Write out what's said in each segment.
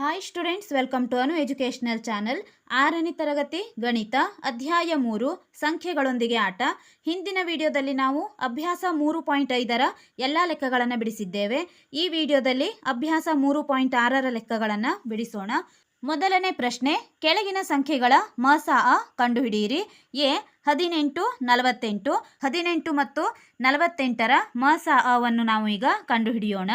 Hi students welcome to Anu educational channel ಆರನೇ ತರಗತಿ, ಗಣಿತ, ಅಧ್ಯಾಯ ಮೂರು, ಸಂಖ್ಯೆಗಳೊಂದಿಗೆ ಆಟ. ಹಿಂದಿನ ವಿಡಿಯೋದಲ್ಲಿ ನಾವು ಅಭ್ಯಾಸ ಮೂರು ಪಾಯಿಂಟ್ ಐದರ ಎಲ್ಲ ಲೆಕ್ಕಗಳನ್ನು ಬಿಡಿಸಿದ್ದೇವೆ. ಈ ವಿಡಿಯೋದಲ್ಲಿ ಅಭ್ಯಾಸ ಮೂರು ಪಾಯಿಂಟ್ ಆರರ ಲೆಕ್ಕಗಳನ್ನು ಬಿಡಿಸೋಣ. ಮೊದಲನೇ ಪ್ರಶ್ನೆ, ಕೆಳಗಿನ ಸಂಖ್ಯೆಗಳ ಮಸ ಅ ಕಂಡುಹಿಡಿಯಿರಿ. ಎ, ಹದಿನೆಂಟು, ನಲವತ್ತೆಂಟು, ಹದಿನೆಂಟು ಮತ್ತು ನಲವತ್ತೆಂಟರ ಮಸ ಅವನ್ನು ನಾವು ಈಗ ಕಂಡುಹಿಡಿಯೋಣ.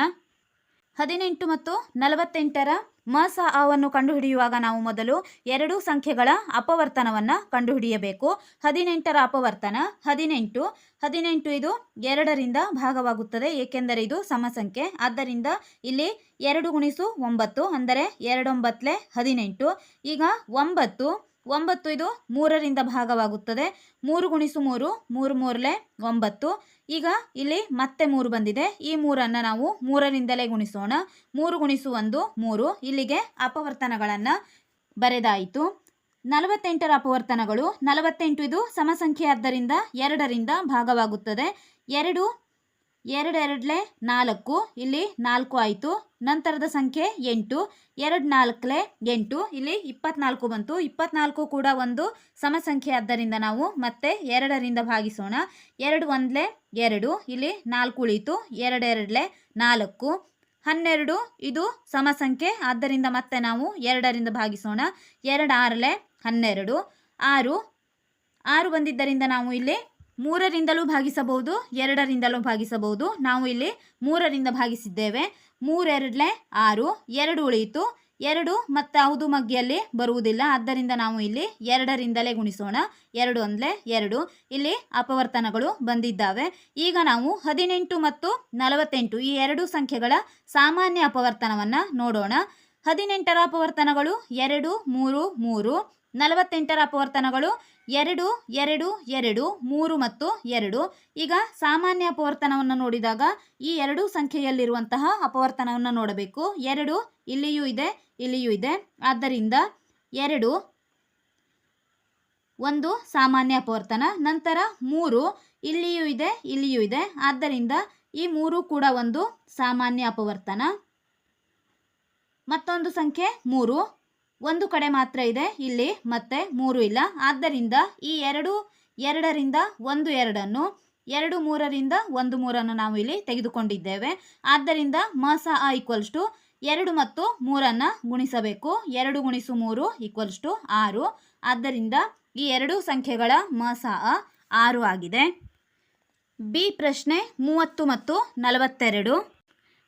ಹದಿನೆಂಟು ಮತ್ತು ನಲವತ್ತೆಂಟರ ಮಸ ಅವನ್ನು ಕಂಡುಹಿಡಿಯುವಾಗ ನಾವು ಮೊದಲು ಎರಡು ಸಂಖ್ಯೆಗಳ ಅಪವರ್ತನವನ್ನು ಕಂಡುಹಿಡಿಯಬೇಕು. ಹದಿನೆಂಟರ ಅಪವರ್ತನ, ಹದಿನೆಂಟು. ಹದಿನೆಂಟು ಇದು ಎರಡರಿಂದ ಭಾಗವಾಗುತ್ತದೆ, ಏಕೆಂದರೆ ಇದು ಸಮಸಂಖ್ಯೆ. ಆದ್ದರಿಂದ ಇಲ್ಲಿ ಎರಡು ಗುಣಿಸು ಒಂಬತ್ತು, ಅಂದರೆ ಎರಡೊಂಬತ್ತಲೆ ಹದಿನೆಂಟು. ಈಗ ಒಂಬತ್ತು ಒಂಬತ್ತು ಇದು ಮೂರರಿಂದ ಭಾಗವಾಗುತ್ತದೆ. ಮೂರು ಗುಣಿಸು ಮೂರು ಮೂರು ಮೂರಲೆ ಒಂಬತ್ತು. ಈಗ ಇಲ್ಲಿ ಮತ್ತೆ ಮೂರು ಬಂದಿದೆ. ಈ ಮೂರನ್ನು ನಾವು ಮೂರರಿಂದಲೇ ಗುಣಿಸೋಣ. ಮೂರು ಗುಣಿಸು ಒಂದು, ಮೂರು. ಇಲ್ಲಿಗೆ ಅಪವರ್ತನಗಳನ್ನು ಬರೆದಾಯಿತು. ನಲವತ್ತೆಂಟರ ಅಪವರ್ತನಗಳು. ನಲವತ್ತೆಂಟು ಇದು ಸಮಸಂಖ್ಯೆ ಆದ್ದರಿಂದ ಎರಡರಿಂದ ಭಾಗವಾಗುತ್ತದೆ. ಎರಡು ಎರಡೆರಡಲೆ ನಾಲ್ಕು, ಇಲ್ಲಿ ನಾಲ್ಕು ಆಯಿತು. ನಂತರದ ಸಂಖ್ಯೆ ಎಂಟು ಎರಡು ನಾಲ್ಕಲೆ ಎಂಟು, ಇಲ್ಲಿ ಇಪ್ಪತ್ನಾಲ್ಕು ಬಂತು. ಇಪ್ಪತ್ನಾಲ್ಕು ಕೂಡ ಒಂದು ಸಮಸಂಖ್ಯೆ. ಆದ್ದರಿಂದ ನಾವು ಮತ್ತೆ ಎರಡರಿಂದ ಭಾಗಿಸೋಣ. ಎರಡು ಒಂದಲೆ ಎರಡು, ಇಲ್ಲಿ ನಾಲ್ಕು ಉಳಿತು. ಎರಡೆರಡಲೆ ನಾಲ್ಕು, ಹನ್ನೆರಡು ಇದು ಸಮಸಂಖ್ಯೆ. ಆದ್ದರಿಂದ ಮತ್ತೆ ನಾವು ಎರಡರಿಂದ ಭಾಗಿಸೋಣ. ಎರಡು ಆರಲೆ ಹನ್ನೆರಡು, ಆರು ಆರು ಬಂದಿದ್ದರಿಂದ ನಾವು ಇಲ್ಲಿ ಮೂರರಿಂದಲೂ ಭಾಗಿಸಬಹುದು, ಎರಡರಿಂದಲೂ ಭಾಗಿಸಬಹುದು. ನಾವು ಇಲ್ಲಿ ಮೂರರಿಂದ ಭಾಗಿಸಿದ್ದೇವೆ. ಮೂರೆರಡಲೆ ಆರು, ಎರಡು ಉಳಿಯಿತು. ಎರಡು ಮತ್ತು ಯಾವುದು ಮಗ್ಗಿಯಲ್ಲಿ ಬರುವುದಿಲ್ಲ. ಆದ್ದರಿಂದ ನಾವು ಇಲ್ಲಿ ಎರಡರಿಂದಲೇ ಗುಣಿಸೋಣ. ಎರಡು ಅಂದರೆ ಎರಡು. ಇಲ್ಲಿ ಅಪವರ್ತನಗಳು ಬಂದಿದ್ದಾವೆ. ಈಗ ನಾವು ಹದಿನೆಂಟು ಮತ್ತು ನಲವತ್ತೆಂಟು ಈ ಎರಡು ಸಂಖ್ಯೆಗಳ ಸಾಮಾನ್ಯ ಅಪವರ್ತನವನ್ನು ನೋಡೋಣ. ಹದಿನೆಂಟರ ಅಪವರ್ತನಗಳು ಎರಡು, ಮೂರು ಮೂರು. ನಲವತ್ತೆಂಟರ ಅಪವರ್ತನಗಳು ಎರಡು ಎರಡು ಎರಡು, ಮೂರು ಮತ್ತು ಎರಡು. ಈಗ ಸಾಮಾನ್ಯ ಅಪವರ್ತನವನ್ನು ನೋಡಿದಾಗ ಈ ಎರಡು ಸಂಖ್ಯೆಯಲ್ಲಿರುವಂತಹ ಅಪವರ್ತನವನ್ನು ನೋಡಬೇಕು. ಎರಡು ಇಲ್ಲಿಯೂ ಇದೆ ಇಲ್ಲಿಯೂ ಇದೆ. ಆದ್ದರಿಂದ ಎರಡು, ಒಂದು ಸಾಮಾನ್ಯ ಅಪವರ್ತನ. ನಂತರ ಮೂರು ಇಲ್ಲಿಯೂ ಇದೆ ಇಲ್ಲಿಯೂ ಇದೆ. ಆದ್ದರಿಂದ ಈ ಮೂರು ಕೂಡ ಒಂದು ಸಾಮಾನ್ಯ ಅಪವರ್ತನ. ಮತ್ತೊಂದು ಸಂಖ್ಯೆ ಮೂರು. ಒಂದು ಕಡೆ ಮಾತ್ರ ಇದೆ, ಇಲ್ಲಿ ಮತ್ತೆ ಮೂರು ಇಲ್ಲ. ಆದ್ದರಿಂದ ಈ ಎರಡು, ಎರಡರಿಂದ ಒಂದು ಎರಡನ್ನು, ಎರಡು ಮೂರರಿಂದ ಒಂದು ಮೂರನ್ನು ನಾವು ಇಲ್ಲಿ ತೆಗೆದುಕೊಂಡಿದ್ದೇವೆ. ಆದ್ದರಿಂದ ಮಸ ಆ ಈಕ್ವಲ್ಸ್ ಟು ಎರಡು ಮತ್ತು ಮೂರನ್ನು ಗುಣಿಸಬೇಕು. ಎರಡು ಗುಣಿಸು ಮೂರು ಈಕ್ವಲ್ಸ್ ಟು ಆರು. ಆದ್ದರಿಂದ ಈ ಎರಡು ಸಂಖ್ಯೆಗಳ ಮಸ ಆರು ಆಗಿದೆ. ಬಿ ಪ್ರಶ್ನೆ ಮೂವತ್ತು ಮತ್ತು ನಲವತ್ತೆರಡು.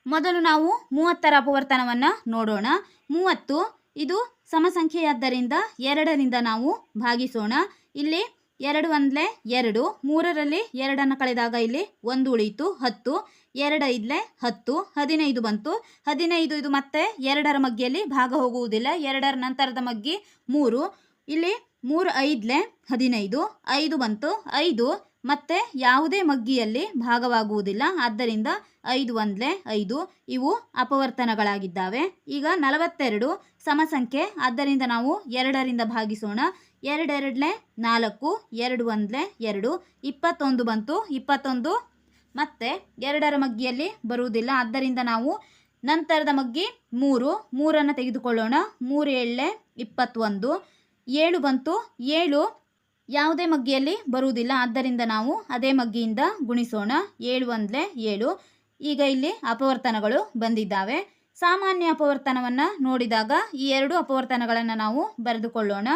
ಮೊದಲು ನಾವು ಮೂವತ್ತರ ಅಪವರ್ತನವನ್ನು ನೋಡೋಣ. ಮೂವತ್ತು, ಇದು ಸಮಸಂಖ್ಯೆಯಾದ್ದರಿಂದ ಎರಡರಿಂದ ನಾವು ಭಾಗಿಸೋಣ. ಇಲ್ಲಿ ಎರಡು ಅಂದ್ಲೆ ಎರಡು, ಮೂರರಲ್ಲಿ ಎರಡನ್ನು ಕಳೆದಾಗ ಇಲ್ಲಿ ಒಂದು ಉಳಿಯಿತು, ಹತ್ತು. ಎರಡೈದಲೆ ಹತ್ತು, ಹದಿನೈದು ಬಂತು. ಹದಿನೈದು ಇದು ಮತ್ತೆ ಎರಡರ ಮಗ್ಗಿಯಲ್ಲಿ ಭಾಗ ಹೋಗುವುದಿಲ್ಲ. ಎರಡರ ನಂತರದ ಮಗ್ಗಿ ಮೂರು. ಇಲ್ಲಿ ಮೂರು ಐದ್ಲೆ ಹದಿನೈದು, ಐದು ಬಂತು. ಐದು ಮತ್ತೆ ಯಾವುದೇ ಮಗ್ಗಿಯಲ್ಲಿ ಭಾಗವಾಗುವುದಿಲ್ಲ. ಆದ್ದರಿಂದ ಐದು ಒಂದ್ಲೆ ಐದು. ಇವು ಅಪವರ್ತನಗಳಾಗಿದ್ದಾವೆ. ಈಗ ನಲವತ್ತೆರಡು. ಸಮಸಂಖ್ಯೆ, ಆದ್ದರಿಂದ ನಾವು ಎರಡರಿಂದ ಭಾಗಿಸೋಣ. ಎರಡೆರಡಲೆ ನಾಲ್ಕು, ಎರಡು ಒಂದಲೆ ಎರಡು, ಇಪ್ಪತ್ತೊಂದು ಬಂತು, ಇಪ್ಪತ್ತೊಂದು. ಮತ್ತೆ ಎರಡರ ಮಗ್ಗಿಯಲ್ಲಿ ಬರುವುದಿಲ್ಲ. ಆದ್ದರಿಂದ ನಾವು ನಂತರದ ಮಗ್ಗಿ ಮೂರು, ಮೂರನ್ನು ತೆಗೆದುಕೊಳ್ಳೋಣ. ಮೂರು ಏಳೆ ಇಪ್ಪತ್ತೊಂದು. ಏಳು ಬಂತು, ಏಳು ಯಾವುದೇ ಮಗ್ಗಿಯಲ್ಲಿ ಬರುವುದಿಲ್ಲ. ಆದ್ದರಿಂದ ನಾವು ಅದೇ ಮಗ್ಗಿಯಿಂದ ಗುಣಿಸೋಣ. ಏಳು ಒಂದಲೆ ಏಳು. ಈಗ ಇಲ್ಲಿ ಅಪವರ್ತನಗಳು ಬಂದಿದ್ದಾವೆ. ಸಾಮಾನ್ಯ ಅಪವರ್ತನವನ್ನು ನೋಡಿದಾಗ ಈ ಎರಡು ಅಪವರ್ತನಗಳನ್ನು ನಾವು ಬರೆದುಕೊಳ್ಳೋಣ.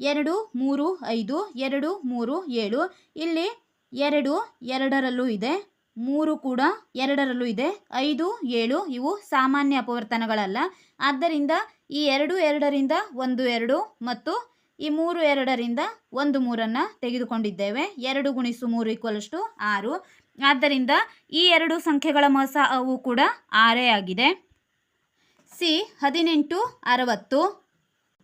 ಎರಡು, ಮೂರು, ಐದು, ಎರಡು, ಮೂರು, ಏಳು. ಇಲ್ಲಿ ಎರಡು ಎರಡರಲ್ಲೂ ಇದೆ, ಮೂರು ಕೂಡ ಎರಡರಲ್ಲೂ ಇದೆ, ಐದು, ಏಳು ಇವು ಸಾಮಾನ್ಯ ಅಪವರ್ತನಗಳಲ್ಲ. ಆದ್ದರಿಂದ ಈ ಎರಡು ಎರಡರಿಂದ ಒಂದು ಎರಡು ಮತ್ತು ಈ ಮೂರು ಎರಡರಿಂದ ಒಂದು ಮೂರನ್ನು ತೆಗೆದುಕೊಂಡಿದ್ದೇವೆ. ಎರಡು ಗುಣಿಸು ಮೂರು ಈಕ್ವಲಷ್ಟು ಆರು. ಆದ್ದರಿಂದ ಈ ಎರಡು ಸಂಖ್ಯೆಗಳ ಮೊಸ ಅವು ಕೂಡ ಆರೇ ಆಗಿದೆ. ಸಿ, ಹದಿನೆಂಟು, ಅರವತ್ತು.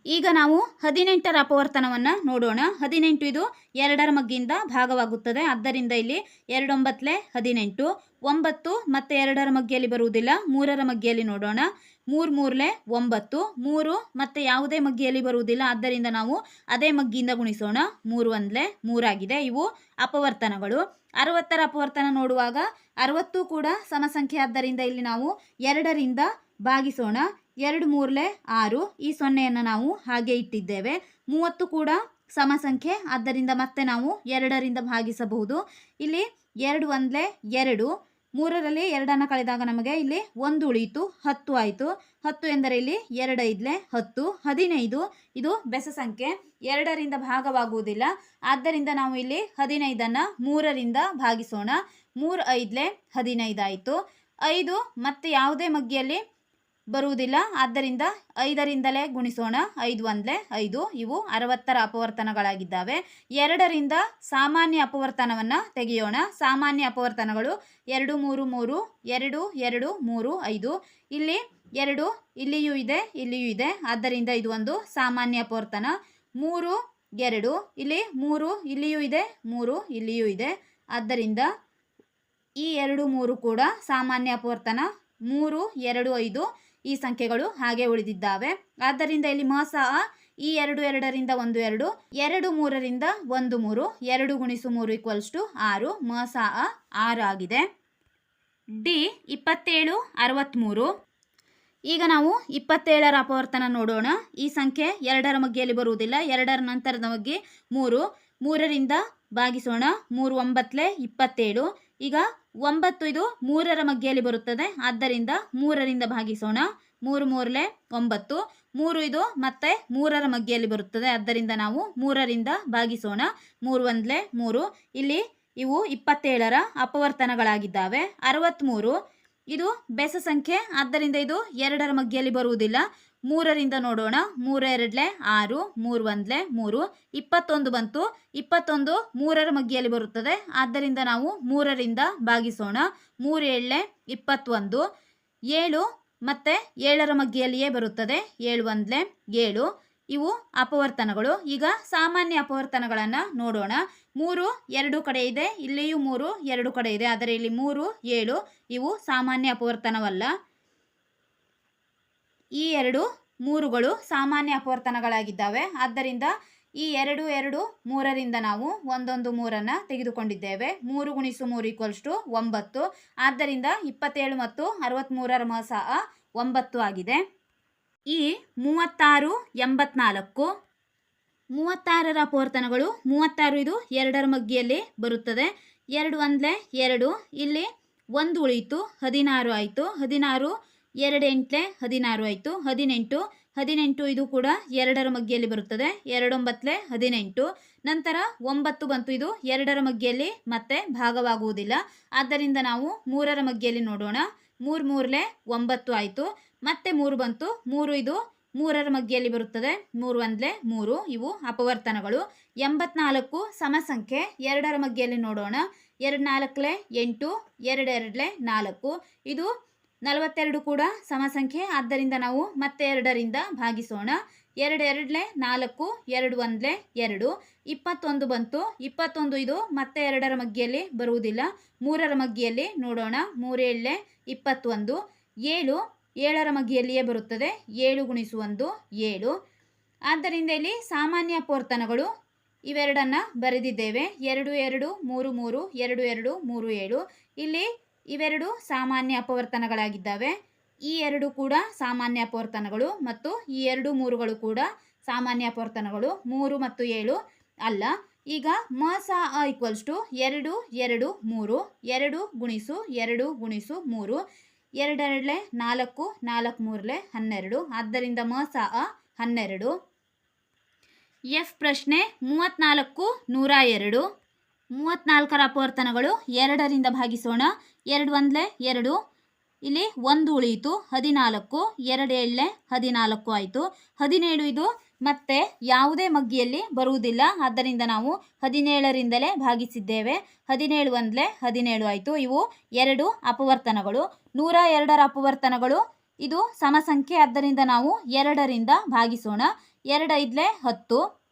ಈಗ ನಾವು ಹದಿನೆಂಟರ ಅಪವರ್ತನವನ್ನು ನೋಡೋಣ. ಹದಿನೆಂಟು ಇದು ಎರಡರ ಮಗ್ಗಿಂದ ಭಾಗವಾಗುತ್ತದೆ. ಆದ್ದರಿಂದ ಇಲ್ಲಿ ಎರಡೊಂಬತ್ತಲೆ ಹದಿನೆಂಟು, ಒಂಬತ್ತು ಮತ್ತು ಎರಡರ ಮಗ್ಗಿಯಲ್ಲಿ ಬರುವುದಿಲ್ಲ. ಮೂರರ ಮಗ್ಗಿಯಲ್ಲಿ ನೋಡೋಣ. ಮೂರು ಮೂರಲೆ ಒಂಬತ್ತು, ಮೂರು ಮತ್ತು ಯಾವುದೇ ಮಗ್ಗಿಯಲ್ಲಿ ಬರುವುದಿಲ್ಲ. ಆದ್ದರಿಂದ ನಾವು ಅದೇ ಮಗ್ಗಿಯಿಂದ ಗುಣಿಸೋಣ. ಮೂರು ಒಂದಲೆ ಮೂರಾಗಿದೆ. ಇವು ಅಪವರ್ತನಗಳು. ಅರವತ್ತರ ಅಪವರ್ತನ ನೋಡುವಾಗ ಅರವತ್ತು ಕೂಡ ಸಮಸಂಖ್ಯೆ ಆದ್ದರಿಂದ ಇಲ್ಲಿ ನಾವು ಎರಡರಿಂದ ಭಾಗಿಸೋಣ. ಎರಡು ಮೂರಲೆ ಆರು. ಈ ಸೊನ್ನೆಯನ್ನು ನಾವು ಹಾಗೆ ಇಟ್ಟಿದ್ದೇವೆ. ಮೂವತ್ತು ಕೂಡ ಸಮ ಸಂಖ್ಯೆ ಆದ್ದರಿಂದ ಮತ್ತೆ ನಾವು ಎರಡರಿಂದ ಭಾಗಿಸಬಹುದು. ಇಲ್ಲಿ ಎರಡು ಒಂದಲೆ ಎರಡು. ಮೂರರಲ್ಲಿ ಎರಡನ್ನು ಕಳೆದಾಗ ನಮಗೆ ಇಲ್ಲಿ ಒಂದು ಉಳಿಯಿತು. ಹತ್ತು ಆಯಿತು. ಹತ್ತು ಎಂದರೆ ಇಲ್ಲಿ ಎರಡೈದಲೆ ಹತ್ತು. ಹದಿನೈದು. ಇದು ಬೆಸ ಸಂಖ್ಯೆ. ಎರಡರಿಂದ ಭಾಗವಾಗುವುದಿಲ್ಲ. ಆದ್ದರಿಂದ ನಾವು ಇಲ್ಲಿ ಹದಿನೈದನ್ನು ಮೂರರಿಂದ ಭಾಗಿಸೋಣ. ಮೂರು ಐದಲೆ ಹದಿನೈದಾಯಿತು. ಐದು ಮತ್ತೆ ಯಾವುದೇ ಮಗ್ಗಿಯಲ್ಲಿ ಬರುವುದಿಲ್ಲ. ಆದ್ದರಿಂದ ಐದರಿಂದಲೇ ಗುಣಿಸೋಣ. ಐದು ಒಂದಲೇ ಐದು. ಇವು ಅರವತ್ತರ ಅಪವರ್ತನಗಳಾಗಿದ್ದಾವೆ. ಎರಡರಿಂದ ಸಾಮಾನ್ಯ ಅಪವರ್ತನವನ್ನು ತೆಗೆಯೋಣ. ಸಾಮಾನ್ಯ ಅಪವರ್ತನಗಳು ಎರಡು, ಮೂರು ಮೂರು, ಎರಡು ಎರಡು, ಮೂರು, ಐದು. ಇಲ್ಲಿ ಎರಡು, ಇಲ್ಲಿಯೂ ಇದೆ ಇಲ್ಲಿಯೂ ಇದೆ. ಆದ್ದರಿಂದ ಇದು ಒಂದು ಸಾಮಾನ್ಯ ಅಪವರ್ತನ. ಮೂರು, ಎರಡು. ಇಲ್ಲಿ ಮೂರು, ಇಲ್ಲಿಯೂ ಇದೆ, ಮೂರು, ಇಲ್ಲಿಯೂ ಇದೆ. ಆದ್ದರಿಂದ ಈ ಎರಡು, ಮೂರು ಕೂಡ ಸಾಮಾನ್ಯ ಅಪವರ್ತನ. ಮೂರು, ಎರಡು, ಐದು. ಈ ಸಂಖ್ಯೆಗಳು ಹಾಗೆ ಉಳಿದಿದ್ದಾವೆ. ಆದ್ದರಿಂದ ಇಲ್ಲಿ ಮಾಸ ಈ ಎರಡು ಎರಡರಿಂದ ಒಂದು ಎರಡು ಎರಡು ಮೂರರಿಂದ ಒಂದು ಮೂರು, ಎರಡು ಗುಣಿಸು ಮೂರು ಈಕ್ವಲ್ಸ್ ಟು ಆರು ಮಾಸ ಆರು ಆಗಿದೆ. ಡಿ, ಇಪ್ಪತ್ತೇಳು ಅರವತ್ತ್ಮೂರು ಈಗ ನಾವು ಇಪ್ಪತ್ತೇಳರ ಅಪವರ್ತನ ನೋಡೋಣ. ಈ ಸಂಖ್ಯೆ ಎರಡರ ಮಗ್ಗೆಯಲ್ಲಿ ಬರುವುದಿಲ್ಲ. ಎರಡರ ನಂತರದ ಮಗ್ಗೆ ಮೂರು, ಮೂರರಿಂದ ಭಾಗಿಸೋಣ. ಮೂರು ಒಂಬತ್ತಲೆ ಇಪ್ಪತ್ತೇಳು. ಈಗ ಒಂಬತ್ತು ಇದು ಮೂರರ ಮಗ್ಗಿಯಲ್ಲಿ ಬರುತ್ತದೆ. ಆದ್ದರಿಂದ ಮೂರರಿಂದ ಭಾಗಿಸೋಣ. ಮೂರು ಮೂರಲೆ ಒಂಬತ್ತು. ಮೂರು ಇದು ಮತ್ತೆ ಮೂರರ ಮಗ್ಗಿಯಲ್ಲಿ ಬರುತ್ತದೆ. ಆದ್ದರಿಂದ ನಾವು ಮೂರರಿಂದ ಭಾಗಿಸೋಣ. ಮೂರು ಒಂದಲೆ ಮೂರು. ಇಲ್ಲಿ ಇವು ಇಪ್ಪತ್ತೇಳರ ಅಪವರ್ತನಗಳಾಗಿದ್ದಾವೆ. ಅರವತ್ತ್ಮೂರು ಇದು ಬೆಸ ಸಂಖ್ಯೆ. ಆದ್ದರಿಂದ ಇದು ಎರಡರ ಮಗ್ಗಿಯಲ್ಲಿ ಬರುವುದಿಲ್ಲ. ಮೂರರಿಂದ ನೋಡೋಣ. ಮೂರು ಎರಡಲೆ ಆರು, ಮೂರು ಒಂದ್ಲೆ ಮೂರು. ಇಪ್ಪತ್ತೊಂದು ಬಂತು. ಇಪ್ಪತ್ತೊಂದು ಮೂರರ ಮಗ್ಗಿಯಲ್ಲಿ ಬರುತ್ತದೆ. ಆದ್ದರಿಂದ ನಾವು ಮೂರರಿಂದ ಭಾಗಿಸೋಣ. ಮೂರು ಏಳ್ಲೆ ಇಪ್ಪತ್ತೊಂದು. ಏಳು ಮತ್ತು ಏಳರ ಮಗ್ಗಿಯಲ್ಲಿಯೇ ಬರುತ್ತದೆ. ಏಳು ಒಂದ್ಲೆ ಏಳು. ಇವು ಅಪವರ್ತನಗಳು. ಈಗ ಸಾಮಾನ್ಯ ಅಪವರ್ತನಗಳನ್ನು ನೋಡೋಣ. ಮೂರು ಎರಡು ಕಡೆ ಇದೆ. ಇಲ್ಲಿಯೂ ಮೂರು ಎರಡು ಕಡೆ ಇದೆ. ಆದರೆ ಇಲ್ಲಿ ಮೂರು, ಏಳು ಇವು ಸಾಮಾನ್ಯ ಅಪವರ್ತನವಲ್ಲ. ಈ ಎರಡು ಮೂರುಗಳು ಸಾಮಾನ್ಯ ಅಪವರ್ತನಗಳಾಗಿದ್ದಾವೆ. ಆದ್ದರಿಂದ ಈ ಎರಡು ಎರಡು ಮೂರರಿಂದ ನಾವು ಒಂದೊಂದು ಮೂರನ್ನು ತೆಗೆದುಕೊಂಡಿದ್ದೇವೆ. ಮೂರು ಗುಣಿಸು ಮೂರು ಈಕ್ವಲ್ಸ್ ಟು ಒಂಬತ್ತು. ಆದ್ದರಿಂದ ಇಪ್ಪತ್ತೇಳು ಮತ್ತು ಅರವತ್ತ್ಮೂರರ ಸಹ ಒಂಬತ್ತು ಆಗಿದೆ. ಈ ಮೂವತ್ತಾರು, ಎಂಬತ್ನಾಲ್ಕು. ಮೂವತ್ತಾರರ ಅಪವರ್ತನಗಳು ಮೂವತ್ತಾರು ಇದು ಎರಡರ ಮಗ್ಗಿಯಲ್ಲಿ ಬರುತ್ತದೆ. ಎರಡು ಒಂದಲೆ ಎರಡು. ಇಲ್ಲಿ ಒಂದು ಉಳಿಯಿತು, ಹದಿನಾರು ಆಯಿತು. ಹದಿನಾರು ಎರಡು ಎಂಟ್ಲೆ ಹದಿನಾರು ಆಯಿತು. ಹದಿನೆಂಟು ಹದಿನೆಂಟು ಇದು ಕೂಡ ಎರಡರ ಮಗ್ಗಿಯಲ್ಲಿ ಬರುತ್ತದೆ. ಎರಡೊಂಬತ್ತಲೆ ಹದಿನೆಂಟು. ನಂತರ ಒಂಬತ್ತು ಬಂತು ಇದು ಎರಡರ ಮಗ್ಗಿಯಲ್ಲಿ ಮತ್ತೆ ಭಾಗವಾಗುವುದಿಲ್ಲ. ಆದ್ದರಿಂದ ನಾವು ಮೂರರ ಮಗ್ಗಿಯಲ್ಲಿ ನೋಡೋಣ. ಮೂರು ಮೂರಲೆ ಒಂಬತ್ತು ಆಯಿತು. ಮತ್ತೆ ಮೂರು ಬಂತು. ಮೂರು ಇದು ಮೂರರ ಮಗ್ಗಿಯಲ್ಲಿ ಬರುತ್ತದೆ. ಮೂರು ಒಂದ್ಲೆ ಮೂರು. ಇವು ಅಪವರ್ತನಗಳು. ಎಂಬತ್ನಾಲ್ಕು ಸಮಸಂಖ್ಯೆ ಎರಡರ ಮಗ್ಗಿಯಲ್ಲಿ ನೋಡೋಣ. ಎರಡು ನಾಲ್ಕಲೆ ಎಂಟು, ಎರಡೆರಡಲೆ ನಾಲ್ಕು. ಇದು ನಲವತ್ತೆರಡು ಕೂಡ ಸಮಸಂಖ್ಯೆ. ಆದ್ದರಿಂದ ನಾವು ಮತ್ತೆ ಎರಡರಿಂದ ಭಾಗಿಸೋಣ. ಎರಡು ಎರಡಲೆ ನಾಲ್ಕು, ಎರಡು ಒಂದಲೆ ಎರಡು. ಇಪ್ಪತ್ತೊಂದು ಬಂತು. ಇಪ್ಪತ್ತೊಂದು ಇದು ಮತ್ತೆ ಎರಡರ ಮಗ್ಗಿಯಲ್ಲಿ ಬರುವುದಿಲ್ಲ. ಮೂರರ ಮಗ್ಗಿಯಲ್ಲಿ ನೋಡೋಣ. ಮೂರೇಳಲೆ ಇಪ್ಪತ್ತೊಂದು. ಏಳು ಏಳರ ಮಗ್ಗಿಯಲ್ಲಿಯೇ ಬರುತ್ತದೆ. ಏಳು ಗುಣಿಸು ಒಂದು, ಏಳು. ಆದ್ದರಿಂದ ಇಲ್ಲಿ ಸಾಮಾನ್ಯ ಪೋರ್ತನಗಳು ಇವೆರಡನ್ನು ಬರೆದಿದ್ದೇವೆ. ಎರಡು ಎರಡು, ಮೂರು ಮೂರು, ಎರಡು ಎರಡು, ಮೂರು, ಏಳು. ಇಲ್ಲಿ ಇವೆರಡು ಸಾಮಾನ್ಯ ಅಪವರ್ತನಗಳಾಗಿದ್ದಾವೆ. ಈ ಎರಡು ಕೂಡ ಸಾಮಾನ್ಯ ಅಪವರ್ತನಗಳು ಮತ್ತು ಈ ಎರಡು ಮೂರುಗಳು ಕೂಡ ಸಾಮಾನ್ಯ ಅಪವರ್ತನಗಳು. ಮೂರು ಮತ್ತು ಏಳು ಅಲ್ಲ. ಈಗ ಮ ಸ ಅ ಈಕ್ವಲ್ಸ್ ಟು ಎರಡು ಎರಡು, ಮೂರು. ಎರಡು ಗುಣಿಸು ಎರಡು ಗುಣಿಸು, ಮೂರು. ಎರಡೆರಡಲೆ ನಾಲ್ಕು ನಾಲ್ಕು ಮೂರಲೆ ಹನ್ನೆರಡು. ಆದ್ದರಿಂದ ಮ ಸ ಅ ಹನ್ನೆರಡು. ಎಫ್ ಪ್ರಶ್ನೆ ಮೂವತ್ತ್ನಾಲ್ಕು ನೂರ ಎರಡು. ಮೂವತ್ತ್ನಾಲ್ಕರ ಅಪವರ್ತನಗಳು ಎರಡರಿಂದ ಭಾಗಿಸೋಣ. ಎರಡು ಒಂದ್ಲೆ ಎರಡು. ಇಲ್ಲಿ ಒಂದು ಉಳಿಯಿತು, ಹದಿನಾಲ್ಕು. ಎರಡು ಏಳಲೆ ಹದಿನಾಲ್ಕು ಆಯಿತು. ಹದಿನೇಳು ಇದು ಮತ್ತೆ ಯಾವುದೇ ಮಗ್ಗಿಯಲ್ಲಿ ಬರುವುದಿಲ್ಲ. ಆದ್ದರಿಂದ ನಾವು ಹದಿನೇಳರಿಂದಲೇ ಭಾಗಿಸಿದ್ದೇವೆ. ಹದಿನೇಳು ಒಂದ್ಲೆ ಹದಿನೇಳು ಆಯಿತು. ಇವು ಎರಡು ಅಪವರ್ತನಗಳು. ನೂರ ಎರಡರ ಅಪವರ್ತನಗಳು ಇದು ಸಮಸಂಖ್ಯೆ. ಆದ್ದರಿಂದ ನಾವು ಎರಡರಿಂದ ಭಾಗಿಸೋಣ. ಎರಡು ಐದಲೆ ಹತ್ತು.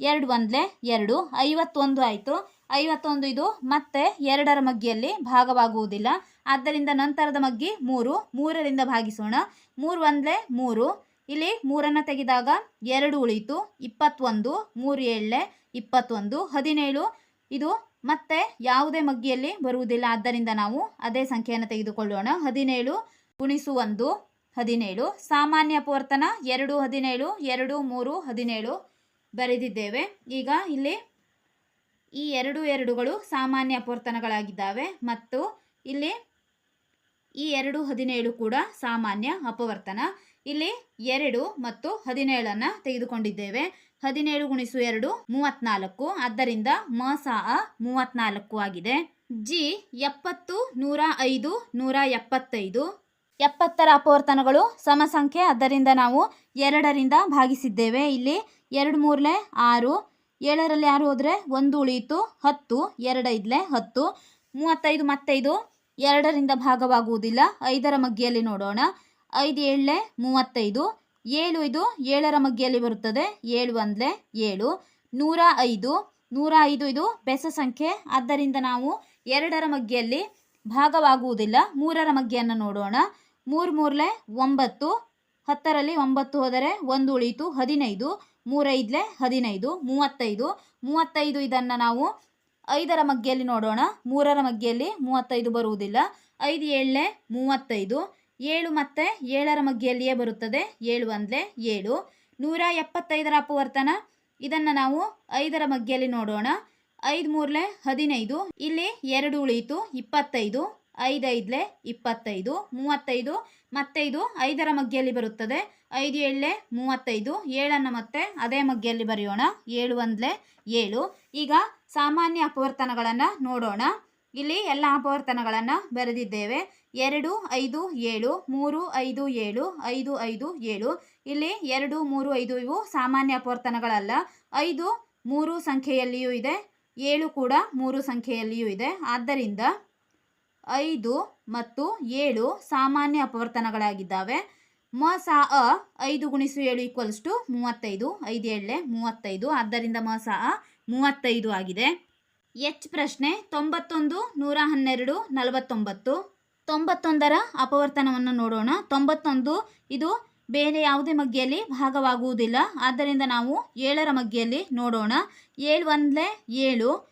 ಎರಡು ಒಂದ್ಲೆ ಎರಡು, ಐವತ್ತೊಂದು ಆಯಿತು. ಐವತ್ತೊಂದು ಇದು ಮತ್ತೆ ಎರಡರ ಮಗ್ಗಿಯಲ್ಲಿ ಭಾಗವಾಗುವುದಿಲ್ಲ. ಆದ್ದರಿಂದ ನಂತರದ ಮಗ್ಗಿ ಮೂರು, ಮೂರರಿಂದ ಭಾಗಿಸೋಣ. ಮೂರು ಒಂದ್ಲೆ ಮೂರು. ಇಲ್ಲಿ ಮೂರನ್ನು ತೆಗೆದಾಗ ಎರಡು ಉಳಿಯಿತು. ಇಪ್ಪತ್ತೊಂದು, ಮೂರು ಏಳೆ ಇಪ್ಪತ್ತೊಂದು, ಹದಿನೇಳು. ಇದು ಮತ್ತೆ ಯಾವುದೇ ಮಗ್ಗಿಯಲ್ಲಿ ಬರುವುದಿಲ್ಲ. ಆದ್ದರಿಂದ ನಾವು ಅದೇ ಸಂಖ್ಯೆಯನ್ನು ತೆಗೆದುಕೊಳ್ಳೋಣ. ಹದಿನೇಳು ಗುಣಿಸು ಒಂದು, ಹದಿನೇಳು. ಸಾಮಾನ್ಯ ಪೋರ್ತನ ಎರಡು, ಹದಿನೇಳು, ಎರಡು, ಮೂರು, ಹದಿನೇಳು. ಬರೆದಿದ್ದೇವೆ. ಈಗ ಇಲ್ಲಿ ಈ ಎರಡು ಎರಡುಗಳು ಸಾಮಾನ್ಯ ಅಪವರ್ತನಗಳಾಗಿದ್ದಾವೆ ಮತ್ತು ಇಲ್ಲಿ ಈ ಎರಡು ಹದಿನೇಳು ಕೂಡ ಸಾಮಾನ್ಯ ಅಪವರ್ತನ. ಇಲ್ಲಿ ಎರಡು ಮತ್ತು ಹದಿನೇಳನ್ನು ತೆಗೆದುಕೊಂಡಿದ್ದೇವೆ. ಹದಿನೇಳು ಗುಣಿಸು ಎರಡು, ಮೂವತ್ನಾಲ್ಕು. ಆದ್ದರಿಂದ ಮ ಸಾ ಅ ಮೂವತ್ನಾಲ್ಕು ಆಗಿದೆ. ಜಿ, ಎಪ್ಪತ್ತು, ನೂರ ಐದು, ನೂರ ಎಪ್ಪತ್ತೈದು. ಎಪ್ಪತ್ತರ ಅಪವರ್ತನಗಳು ಸಮಸಂಖ್ಯೆ. ಆದ್ದರಿಂದ ನಾವು ಎರಡರಿಂದ ಭಾಗಿಸಿದ್ದೇವೆ. ಇಲ್ಲಿ ಎರಡು ಮೂರಲೆ ಆರು, ಏಳರಲ್ಲಿ ಆರು ಹೋದರೆ ಒಂದು ಉಳಿಯಿತು, ಹತ್ತು, ಎರಡೈದಲೆ ಹತ್ತು, ಮೂವತ್ತೈದು ಮತ್ತೈದು, ಎರಡರಿಂದ ಭಾಗವಾಗುವುದಿಲ್ಲ. ಐದರ ಮಗ್ಗಿಯಲ್ಲಿ ನೋಡೋಣ. ಐದು ಏಳಲೆ ಮೂವತ್ತೈದು, ಏಳು ಇದು ಏಳರ ಮಗ್ಗಿಯಲ್ಲಿ ಬರುತ್ತದೆ. ಏಳು ಒಂದಲೆ ಏಳು, ನೂರ ಐದು ನೂರ ಐದು ಇದು ಬೆಸ ಸಂಖ್ಯೆ. ಆದ್ದರಿಂದ ನಾವು ಎರಡರ ಮಗ್ಗಿಯಲ್ಲಿ ಭಾಗವಾಗುವುದಿಲ್ಲ. ಮೂರರ ಮಗ್ಗಿಯನ್ನು ನೋಡೋಣ. ಮೂರು ಮೂರಲೆ ಒಂಬತ್ತು ಹತ್ತರಲ್ಲಿ ಒಂಬತ್ತು ಹೋದರೆ ಒಂದು ಉಳಿಯಿತು, ಹದಿನೈದು, ಮೂರೈದಲೆ ಹದಿನೈದು, ಮೂವತ್ತೈದು. ಮೂವತ್ತೈದು ಇದನ್ನು ನಾವು ಐದರ ಮಗ್ಗಿಯಲ್ಲಿ ನೋಡೋಣ. ಮೂರರ ಮಗ್ಗಿಯಲ್ಲಿ ಮೂವತ್ತೈದು ಬರುವುದಿಲ್ಲ. ಐದು ಏಳಲೆ ಮೂವತ್ತೈದು. ಏಳು ಮತ್ತೆ ಏಳರ ಮಗ್ಗೆಯಲ್ಲಿಯೇ ಬರುತ್ತದೆ. ಏಳು ಅಂದಲೆ ಏಳು. ನೂರ ಎಪ್ಪತ್ತೈದರ ಅಪವರ್ತನ. ಇದನ್ನು ನಾವು ಐದರ ಮಗ್ಗಿಯಲ್ಲಿ ನೋಡೋಣ. ಐದು ಮೂರಲೆ ಹದಿನೈದು. ಇಲ್ಲಿ ಎರಡು ಉಳಿಯಿತು, ಇಪ್ಪತ್ತೈದು. ಐದೈದಲೆ ಇಪ್ಪತ್ತೈದು. ಮೂವತ್ತೈದು. ಮತ್ತೈದು ಐದರ ಮಗ್ಗಿಯಲ್ಲಿ ಬರುತ್ತದೆ. ಐದು ಏಳೆ ಮೂವತ್ತೈದು, ಏಳನ್ನು ಮತ್ತೆ ಅದೇ ಮಗ್ಗಿಯಲ್ಲಿ ಬರೆಯೋಣ. ಏಳು ಒಂದಲೆ ಏಳು. ಈಗ ಸಾಮಾನ್ಯ ಅಪವರ್ತನಗಳನ್ನು ನೋಡೋಣ. ಇಲ್ಲಿ ಎಲ್ಲ ಅಪವರ್ತನಗಳನ್ನು ಬರೆದಿದ್ದೇವೆ. ಎರಡು, ಐದು, ಏಳು, ಮೂರು, ಐದು, ಏಳು, ಐದು ಐದು, ಏಳು. ಇಲ್ಲಿ ಎರಡು, ಮೂರು, ಐದು ಇವು ಸಾಮಾನ್ಯ ಅಪವರ್ತನಗಳಲ್ಲ. ಐದು ಮೂರು ಸಂಖ್ಯೆಯಲ್ಲಿಯೂ ಇದೆ. ಏಳು ಕೂಡ ಮೂರು ಸಂಖ್ಯೆಯಲ್ಲಿಯೂ ಇದೆ. ಆದ್ದರಿಂದ ಐದು ಮತ್ತು ಏಳು ಸಾಮಾನ್ಯ ಅಪವರ್ತನಗಳಾಗಿದ್ದಾವೆ. ಮ ಸಾ ಅ ಐದು ಗುಣಿಸು ಏಳು ಈಕ್ವಲ್ಸ್ ಟು ಮೂವತ್ತೈದು, ಐದು ಏಳೆ ಮೂವತ್ತೈದು, ಆದ್ದರಿಂದ ಮ ಸಾ ಅ ಮೂವತ್ತೈದು ಆಗಿದೆ. ಎಚ್ ಪ್ರಶ್ನೆ ತೊಂಬತ್ತೊಂದು, ನೂರ ಹನ್ನೆರಡು, ನಲವತ್ತೊಂಬತ್ತು. ತೊಂಬತ್ತೊಂದರ ಅಪವರ್ತನವನ್ನು ನೋಡೋಣ. ತೊಂಬತ್ತೊಂದು, ಇದು ಬೇರೆ ಯಾವುದೇ ಮಗ್ಗಿಯಲ್ಲಿ ಭಾಗವಾಗುವುದಿಲ್ಲ. ಆದ್ದರಿಂದ ನಾವು ಏಳರ ಮಗ್ಗಿಯಲ್ಲಿ ನೋಡೋಣ. ಏಳು ಒಂದಲೆ ಏಳು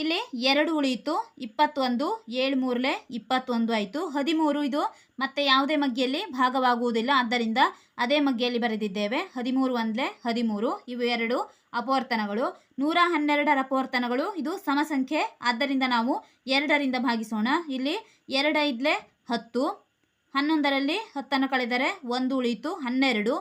ಇಲ್ಲಿ ಎರಡು ಉಳಿಯಿತು, ಇಪ್ಪತ್ತೊಂದು ಏಳು ಮೂರಲೆ ಇಪ್ಪತ್ತೊಂದು ಆಯಿತು. ಹದಿಮೂರು ಇದು ಮತ್ತೆ ಯಾವುದೇ ಮಗ್ಗಿಯಲ್ಲಿ ಭಾಗವಾಗುವುದಿಲ್ಲ, ಆದ್ದರಿಂದ ಅದೇ ಮಗ್ಗಿಯಲ್ಲಿ ಬರೆದಿದ್ದೇವೆ. ಹದಿಮೂರು ಒಂದಲೆ ಹದಿಮೂರು, ಇವು ಎರಡು ಅಪವರ್ತನಗಳು. ನೂರ ಹನ್ನೆರಡರ ಅಪವರ್ತನಗಳು, ಇದು ಸಮಸಂಖ್ಯೆ. ಆದ್ದರಿಂದ ನಾವು ಎರಡರಿಂದ ಭಾಗಿಸೋಣ. ಇಲ್ಲಿ ಎರಡೈದಲೆ ಹತ್ತು, ಹನ್ನೊಂದರಲ್ಲಿ ಹತ್ತನ್ನು ಕಳೆದರೆ ಒಂದು ಉಳಿಯಿತು, ಹನ್ನೆರಡು,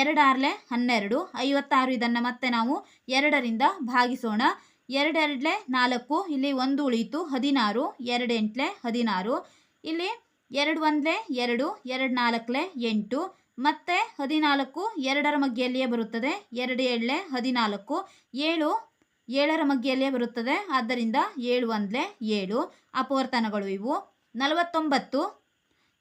ಎರಡಾರ್ಲೆ ಹನ್ನೆರಡು, ಐವತ್ತಾರು ಇದನ್ನು ಮತ್ತೆ ನಾವು ಎರಡರಿಂದ ಭಾಗಿಸೋಣ. ಎರಡೆರಡ್ಲೆ ನಾಲ್ಕು, ಇಲ್ಲಿ ಒಂದು ಉಳಿಯಿತು, ಹದಿನಾರು, ಎರಡೆಂಟ್ಲೆ ಹದಿನಾರು, ಇಲ್ಲಿ ಎರಡು ಒಂದ್ಲೆ ಎರಡು ಎರಡು ನಾಲ್ಕಲೆ ಎಂಟು, ಮತ್ತೆ ಹದಿನಾಲ್ಕು ಎರಡರ ಮಗ್ಗಿಯಲ್ಲಿಯೇ ಬರುತ್ತದೆ, ಎರಡು ಏಳಲೆ ಹದಿನಾಲ್ಕು, ಏಳು ಏಳರ ಮಗ್ಗಿಯಲ್ಲಿಯೇ ಬರುತ್ತದೆ, ಆದ್ದರಿಂದ ಏಳು ಒಂದ್ಲೆ ಏಳು, ಅಪವರ್ತನಗಳು ಇವು. ನಲವತ್ತೊಂಬತ್ತು,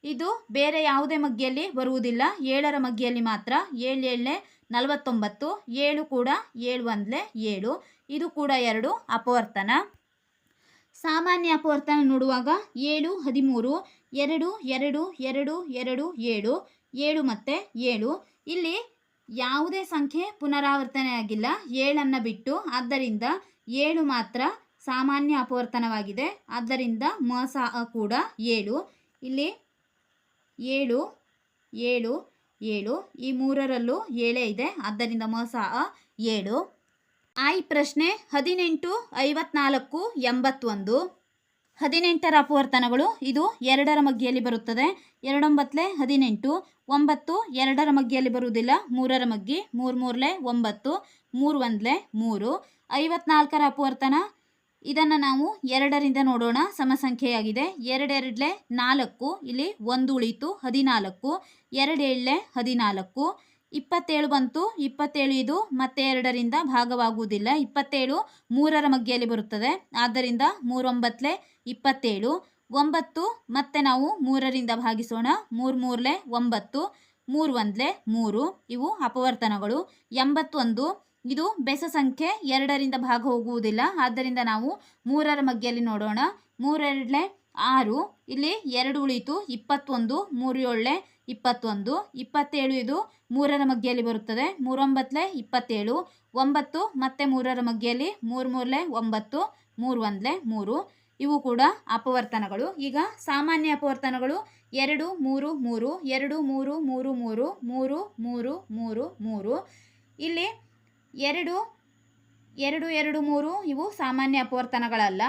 ಇದು ಬೇರೆ ಯಾವುದೇ ಮಗ್ಗಿಯಲ್ಲಿ ಬರುವುದಿಲ್ಲ, ಏಳರ ಮಗ್ಗಿಯಲ್ಲಿ ಮಾತ್ರ, ಏಳು ಏಳಲೆ ನಲವತ್ತೊಂಬತ್ತು, ಏಳು ಕೂಡ ಏಳು ಒಂದಲೆ ಏಳು, ಇದು ಕೂಡ ಎರಡು ಅಪವರ್ತನ. ಸಾಮಾನ್ಯ ಅಪವರ್ತನ ನೋಡುವಾಗ ಏಳು, ಹದಿಮೂರು, ಎರಡು ಎರಡು ಎರಡು ಎರಡು, ಏಳು ಏಳು ಮತ್ತು ಏಳು. ಇಲ್ಲಿ ಯಾವುದೇ ಸಂಖ್ಯೆ ಪುನರಾವರ್ತನೆ ಆಗಿಲ್ಲ, ಏಳನ್ನು ಬಿಟ್ಟು ಆದ್ದರಿಂದ ಏಳು ಮಾತ್ರ ಸಾಮಾನ್ಯ ಅಪವರ್ತನವಾಗಿದೆ. ಆದ್ದರಿಂದ ಮ ಕೂಡ ಏಳು. ಇಲ್ಲಿ ಏಳು ಏಳು ಏಳು. ಈ ಮೂರರಲ್ಲೂ ಏಳೇ ಇದೆ. ಆದ್ದರಿಂದ ಮ ಏಳು. ಆಯ್ ಪ್ರಶ್ನೆ ಹದಿನೆಂಟು, ಐವತ್ನಾಲ್ಕು, ಎಂಬತ್ತೊಂದು. ಹದಿನೆಂಟರ ಅಪವರ್ತನಗಳು ಇದು ಎರಡರ ಮಗ್ಗಿಯಲ್ಲಿ ಬರುತ್ತದೆ. ಎರಡೊಂಬತ್ತಲೆ ಹದಿನೆಂಟು, ಒಂಬತ್ತು ಎರಡರ ಮಗ್ಗಿಯಲ್ಲಿ ಬರುವುದಿಲ್ಲ. ಮೂರರ ಮಗ್ಗಿ ಮೂರು ಮೂರಲೆ ಒಂಬತ್ತು ಮೂರು ಒಂದಲೆ ಮೂರು. ಐವತ್ನಾಲ್ಕರ ಅಪವರ್ತನ ಇದನ್ನು ನಾವು ಎರಡರಿಂದ ನೋಡೋಣ. ಸಮಸಂಖ್ಯೆಯಾಗಿದೆ. ಎರಡೆರಡ್ಲೆ ನಾಲ್ಕು, ಇಲ್ಲಿ ಒಂದು ಉಳಿತು ಹದಿನಾಲ್ಕು. ಎರಡೇಳಲೆ ಹದಿನಾಲ್ಕು. ಇಪ್ಪತ್ತೇಳು ಬಂತು, ಇಪ್ಪತ್ತೇಳು ಇದು ಮತ್ತೆ ಎರಡರಿಂದ ಭಾಗವಾಗುವುದಿಲ್ಲ. ಇಪ್ಪತ್ತೇಳು ಮೂರರ ಮಗ್ಗಿಯಲ್ಲಿ ಬರುತ್ತದೆ. ಆದ್ದರಿಂದ ಮೂರೊಂಬತ್ತಲೆ ಇಪ್ಪತ್ತೇಳು. ಒಂಬತ್ತು ಮತ್ತೆ ನಾವು ಮೂರರಿಂದ ಭಾಗಿಸೋಣ. ಮೂರು ಮೂರಲೆ ಒಂಬತ್ತು ಮೂರು ಒಂದಲೆ ಮೂರು. ಇವು ಅಪವರ್ತನಗಳು. ಎಂಬತ್ತೊಂದು ಇದು ಬೆಸ ಸಂಖ್ಯೆ ಎರಡರಿಂದ ಭಾಗ ಹೋಗುವುದಿಲ್ಲ. ಆದ್ದರಿಂದ ನಾವು ಮೂರರ ಮಗ್ಗೆಯಲ್ಲಿ ನೋಡೋಣ. ಮೂರೆರಡ್ಲೆ ಆರು, ಇಲ್ಲಿ ಎರಡು ಉಳಿತು ಇಪ್ಪತ್ತೊಂದು ಮೂರು ಏಳೆ ಇಪ್ಪತ್ತೊಂದು. ಇಪ್ಪತ್ತೇಳು ಇದು ಮೂರರ ಮಗ್ಗೆಯಲ್ಲಿ ಬರುತ್ತದೆ. ಮೂರೊಂಬತ್ತಲೆ ಇಪ್ಪತ್ತೇಳು. ಒಂಬತ್ತು, ಮತ್ತೆ ಮೂರರ ಮಗ್ಗೆಯಲ್ಲಿ ಮೂರು ಮೂರಲೆ ಒಂಬತ್ತು ಮೂರು ಒಂದಲೆ ಮೂರು. ಇವು ಕೂಡ ಅಪವರ್ತನಗಳು. ಈಗ ಸಾಮಾನ್ಯ ಅಪವರ್ತನಗಳು ಎರಡು, ಮೂರು ಮೂರು. ಎರಡು, ಮೂರು ಮೂರು ಮೂರು ಮೂರು ಮೂರು ಮೂರು ಮೂರು. ಇಲ್ಲಿ ಎರಡು ಎರಡು ಎರಡು, ಮೂರು ಇವು ಸಾಮಾನ್ಯ ಅಪವರ್ತನಗಳಲ್ಲ.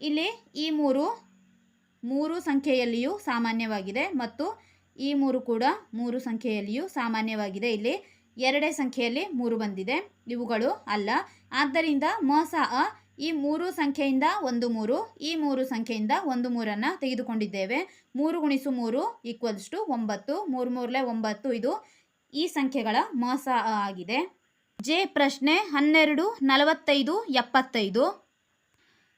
ಇಲ್ಲಿ ಈ ಮೂರು ಮೂರು ಸಂಖ್ಯೆಯಲ್ಲಿಯೂ ಸಾಮಾನ್ಯವಾಗಿದೆ ಮತ್ತು ಈ ಮೂರು ಕೂಡ ಮೂರು ಸಂಖ್ಯೆಯಲ್ಲಿಯೂ ಸಾಮಾನ್ಯವಾಗಿದೆ. ಇಲ್ಲಿ ಎರಡೇ ಸಂಖ್ಯೆಯಲ್ಲಿ ಮೂರು ಬಂದಿದೆ. ಇವುಗಳು ಅಲ್ಲ. ಆದ್ದರಿಂದ ಮೋಸ ಅ ಈ ಮೂರು ಸಂಖ್ಯೆಯಿಂದ ಒಂದು ಮೂರು, ಈ ಮೂರು ಸಂಖ್ಯೆಯಿಂದ ಒಂದು ಮೂರನ್ನು ತೆಗೆದುಕೊಂಡಿದ್ದೇವೆ. ಮೂರು ಗುಣಿಸು ಮೂರು ಈಕ್ವಲ್ಸ್ ಟು ಒಂಬತ್ತು. ಮೂರು ಮೂರಲೆ ಒಂಬತ್ತು. ಇದು ಈ ಸಂಖ್ಯೆಗಳ ಮೋಸ ಆಗಿದೆ. ಜೆ ಪ್ರಶ್ನೆ ಹನ್ನೆರಡು, ನಲವತ್ತೈದು, ಎಪ್ಪತ್ತೈದು.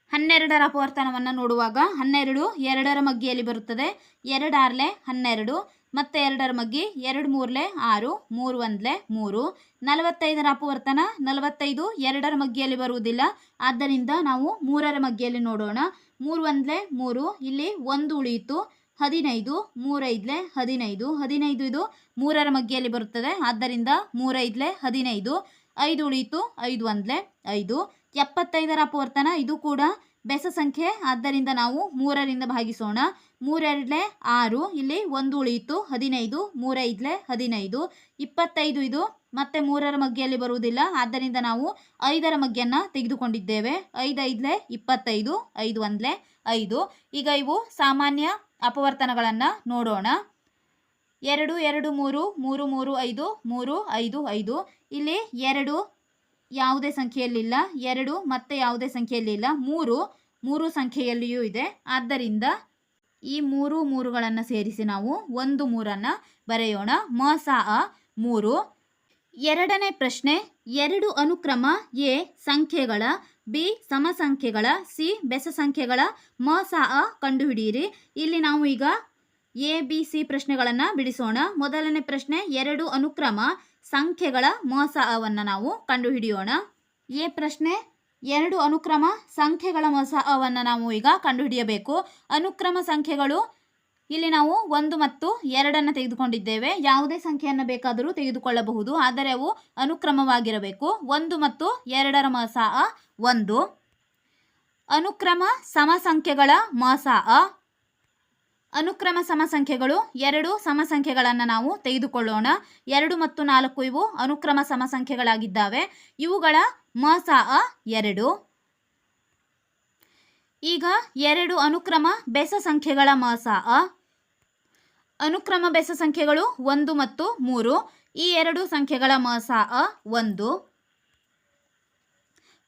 ಹನ್ನೆರಡರ ಅಪವರ್ತನವನ್ನು ನೋಡುವಾಗ ಹನ್ನೆರಡು, ಎರಡರ ಮಗ್ಗಿಯಲ್ಲಿ ಬರುತ್ತದೆ. ಎರಡಾರ್ಲೆ ಹನ್ನೆರಡು, ಮತ್ತೆ ಎರಡರ ಮಗ್ಗಿ ಎರಡು ಮೂರಲೆ ಆರು, ಮೂರು ಒಂದ್ಲೆ ಮೂರು. ನಲವತ್ತೈದರ ಅಪವರ್ತನ ನಲವತ್ತೈದು, ಎರಡರ ಮಗ್ಗಿಯಲ್ಲಿ ಬರುವುದಿಲ್ಲ. ಆದ್ದರಿಂದ ನಾವು ಮೂರರ ಮಗ್ಗಿಯಲ್ಲಿ ನೋಡೋಣ. ಮೂರು ಒಂದ್ಲೆ ಮೂರು, ಇಲ್ಲಿ ಒಂದು ಉಳಿಯಿತು. ಹದಿನೈದು, ಮೂರೈದ್ಲೆ ಹದಿನೈದು ಹದಿನೈದು ಇದು ಮೂರರ ಮಗ್ಗಿಯಲ್ಲಿ ಬರುತ್ತದೆ. ಆದ್ದರಿಂದ ಮೂರೈದ್ಲೆ ಹದಿನೈದು, ಐದು ಉಳಿಯಿತು, ಐದು ಒಂದ್ಲೆ ಐದು. ಎಪ್ಪತ್ತೈದರ ಅಪವರ್ತನ, ಇದು ಕೂಡ ಬೆಸ ಸಂಖ್ಯೆ. ಆದ್ದರಿಂದ ನಾವು ಮೂರರಿಂದ ಭಾಗಿಸೋಣ. ಮೂರೆರಡ್ಲೆ ಆರು, ಇಲ್ಲಿ ಒಂದು ಉಳಿಯಿತು, ಹದಿನೈದು, ಮೂರೈದ್ಲೆ ಹದಿನೈದು. ಇಪ್ಪತ್ತೈದು ಇದು ಮತ್ತೆ ಮೂರರ ಮಗ್ಗಿಯಲ್ಲಿ ಬರುವುದಿಲ್ಲ. ಆದ್ದರಿಂದ ನಾವು ಐದರ ಮಗ್ಗಿಯನ್ನು ತೆಗೆದುಕೊಂಡಿದ್ದೇವೆ. ಐದೈದ್ಲೆ ಇಪ್ಪತ್ತೈದು, ಐದು ಒಂದ್ಲೆ ಐದು. ಈಗ ಇವು ಸಾಮಾನ್ಯ ಅಪವರ್ತನಗಳನ್ನು ನೋಡೋಣ. ಎರಡು ಎರಡು, ಮೂರು ಮೂರು ಮೂರು, ಐದು ಮೂರು, ಐದು ಐದು. ಇಲ್ಲಿ ಎರಡು ಯಾವುದೇ ಸಂಖ್ಯೆಯಲ್ಲಿಲ್ಲ. ಎರಡು ಮತ್ತೆ ಯಾವುದೇ ಸಂಖ್ಯೆಯಲ್ಲಿಲ್ಲ. ಮೂರು ಮೂರು ಸಂಖ್ಯೆಯಲ್ಲಿಯೂ ಇದೆ. ಆದ್ದರಿಂದ ಈ ಮೂರು ಮೂರುಗಳನ್ನು ಸೇರಿಸಿ ನಾವು ಒಂದು ಮೂರನ್ನು ಬರೆಯೋಣ. ಮ, ಸಾ, ಅ, ಮೂರು. ಎರಡನೇ ಪ್ರಶ್ನೆ, ಎರಡು ಅನುಕ್ರಮ ಎ ಸಂಖ್ಯೆಗಳ ಬಿ ಸಮ ಸಂಖ್ಯೆಗಳ ಸಿ ಬೆಸ ಸಂಖ್ಯೆಗಳ ಮಸ ಅ ಕಂಡುಹಿಡಿಯಿರಿ. ಇಲ್ಲಿ ನಾವು ಈಗ ಎ, ಬಿ, ಸಿ ಪ್ರಶ್ನೆಗಳನ್ನು ಬಿಡಿಸೋಣ. ಮೊದಲನೇ ಪ್ರಶ್ನೆ, ಎರಡು ಅನುಕ್ರಮ ಸಂಖ್ಯೆಗಳ ಮೋಸ ಅವನ್ನು ನಾವು ಕಂಡುಹಿಡಿಯೋಣ. ಎ ಪ್ರಶ್ನೆ, ಎರಡು ಅನುಕ್ರಮ ಸಂಖ್ಯೆಗಳ ಮೋಸ ಅವನ್ನು ನಾವು ಈಗ ಕಂಡುಹಿಡಿಯಬೇಕು. ಅನುಕ್ರಮ ಸಂಖ್ಯೆಗಳು, ಇಲ್ಲಿ ನಾವು ಒಂದು ಮತ್ತು ಎರಡನ್ನು ತೆಗೆದುಕೊಂಡಿದ್ದೇವೆ. ಯಾವುದೇ ಸಂಖ್ಯೆಯನ್ನು ಬೇಕಾದರೂ ತೆಗೆದುಕೊಳ್ಳಬಹುದು, ಆದರೆ ಅವು ಅನುಕ್ರಮವಾಗಿರಬೇಕು. ಒಂದು ಮತ್ತು ಎರಡರ ಮೋಸ ಅ ಒಂದು. ಅನುಕ್ರಮ ಸಮ ಸಂಖ್ಯೆಗಳ ಮೋಸ, ಅ. ಅನುಕ್ರಮ ಸಮಸಂಖ್ಯೆಗಳು ಎರಡು ಸಮಸಂಖ್ಯೆಗಳನ್ನು ನಾವು ತೆಗೆದುಕೊಳ್ಳೋಣ. ಎರಡು ಮತ್ತು ನಾಲ್ಕು ಇವು ಅನುಕ್ರಮ ಸಮಸಂಖ್ಯೆಗಳಾಗಿದ್ದಾವೆ. ಇವುಗಳ ಮಾಸ, ಅ, ಎರಡು. ಈಗ ಎರಡು ಅನುಕ್ರಮ ಬೆಸ ಸಂಖ್ಯೆಗಳ ಮಾಸ, ಅ. ಅನುಕ್ರಮ ಬೆಸ ಸಂಖ್ಯೆಗಳು ಒಂದು ಮತ್ತು ಮೂರು. ಈ ಎರಡು ಸಂಖ್ಯೆಗಳ ಮಾಸ, ಅ, ಒಂದು.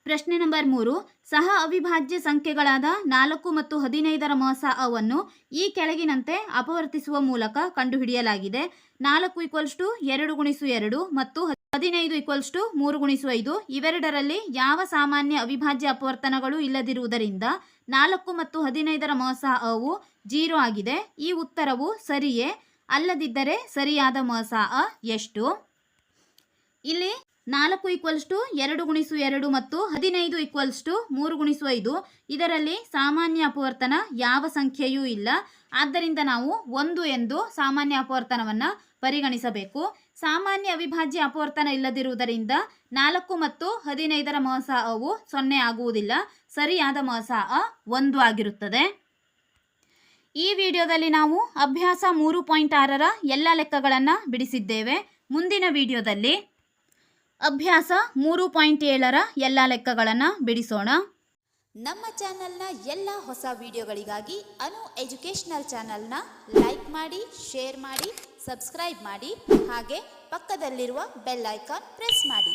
ಪ್ರಶ್ನೆ ನಂಬರ್ ಮೂರು. ಸಹ ಅವಿಭಾಜ್ಯ ಸಂಖ್ಯೆಗಳಾದ ನಾಲ್ಕು ಮತ್ತು ಹದಿನೈದರ ಮಾಸ ಅವನ್ನು ಈ ಕೆಳಗಿನಂತೆ ಅಪವರ್ತಿಸುವ ಮೂಲಕ ಕಂಡುಹಿಡಿಯಲಾಗಿದೆ. ನಾಲ್ಕು ಈಕ್ವಲ್ಸ್ ಟು ಎರಡು ಗುಣಿಸು ಎರಡು ಮತ್ತು ಹದಿನೈದು ಈಕ್ವಲ್ಸ್ ಟು ಮೂರು ಗುಣಿಸು ಐದು. ಇವೆರಡರಲ್ಲಿ ಯಾವ ಸಾಮಾನ್ಯ ಅವಿಭಾಜ್ಯ ಅಪವರ್ತನಗಳು ಇಲ್ಲದಿರುವುದರಿಂದ ನಾಲ್ಕು ಮತ್ತು ಹದಿನೈದರ ಮಾಸ ಅವು ಜೀರೋ ಆಗಿದೆ. ಈ ಉತ್ತರವು ಸರಿಯೇ? ಅಲ್ಲದಿದ್ದರೆ ಸರಿಯಾದ ಮಾಸ ಅ ಎಷ್ಟು? ಇಲ್ಲಿ ನಾಲ್ಕು ಈಕ್ವಲ್ಸ್ ಟು ಎರಡು ಗುಣಿಸು ಎರಡು ಮತ್ತು ಹದಿನೈದು ಈಕ್ವಲ್ಸ್ ಟು ಮೂರು ಗುಣಿಸು ಐದು. ಇದರಲ್ಲಿ ಸಾಮಾನ್ಯ ಅಪವರ್ತನ ಯಾವ ಸಂಖ್ಯೆಯೂ ಇಲ್ಲ. ಆದ್ದರಿಂದ ನಾವು ಒಂದು ಎಂದು ಸಾಮಾನ್ಯ ಅಪವರ್ತನವನ್ನು ಪರಿಗಣಿಸಬೇಕು. ಸಾಮಾನ್ಯ ಅವಿಭಾಜ್ಯ ಅಪವರ್ತನ ಇಲ್ಲದಿರುವುದರಿಂದ ನಾಲ್ಕು ಮತ್ತು ಹದಿನೈದರ ಮಹಸ ಅವು ಸೊನ್ನೆ ಆಗುವುದಿಲ್ಲ. ಸರಿಯಾದ ಮಹಸಾಹ ಒಂದು ಆಗಿರುತ್ತದೆ. ಈ ವಿಡಿಯೋದಲ್ಲಿ ನಾವು ಅಭ್ಯಾಸ ಮೂರು ಪಾಯಿಂಟ್ ಆರರ ಎಲ್ಲ ಲೆಕ್ಕಗಳನ್ನು ಬಿಡಿಸಿದ್ದೇವೆ. ಮುಂದಿನ ವಿಡಿಯೋದಲ್ಲಿ ಅಭ್ಯಾಸ ಮೂರು ಪಾಯಿಂಟ್ ಏಳರ ಎಲ್ಲ ಲೆಕ್ಕಗಳನ್ನು ಬಿಡಿಸೋಣ. ನಮ್ಮ ಚಾನೆಲ್ನ ಎಲ್ಲ ಹೊಸ ವಿಡಿಯೋಗಳಿಗಾಗಿ ಅನು ಎಜುಕೇಷನಲ್ ಚಾನೆಲ್ನ ಲೈಕ್ ಮಾಡಿ, ಶೇರ್ ಮಾಡಿ, ಸಬ್ಸ್ಕ್ರೈಬ್ ಮಾಡಿ, ಹಾಗೆ ಪಕ್ಕದಲ್ಲಿರುವ ಬೆಲ್ ಐಕಾನ್ ಪ್ರೆಸ್ ಮಾಡಿ.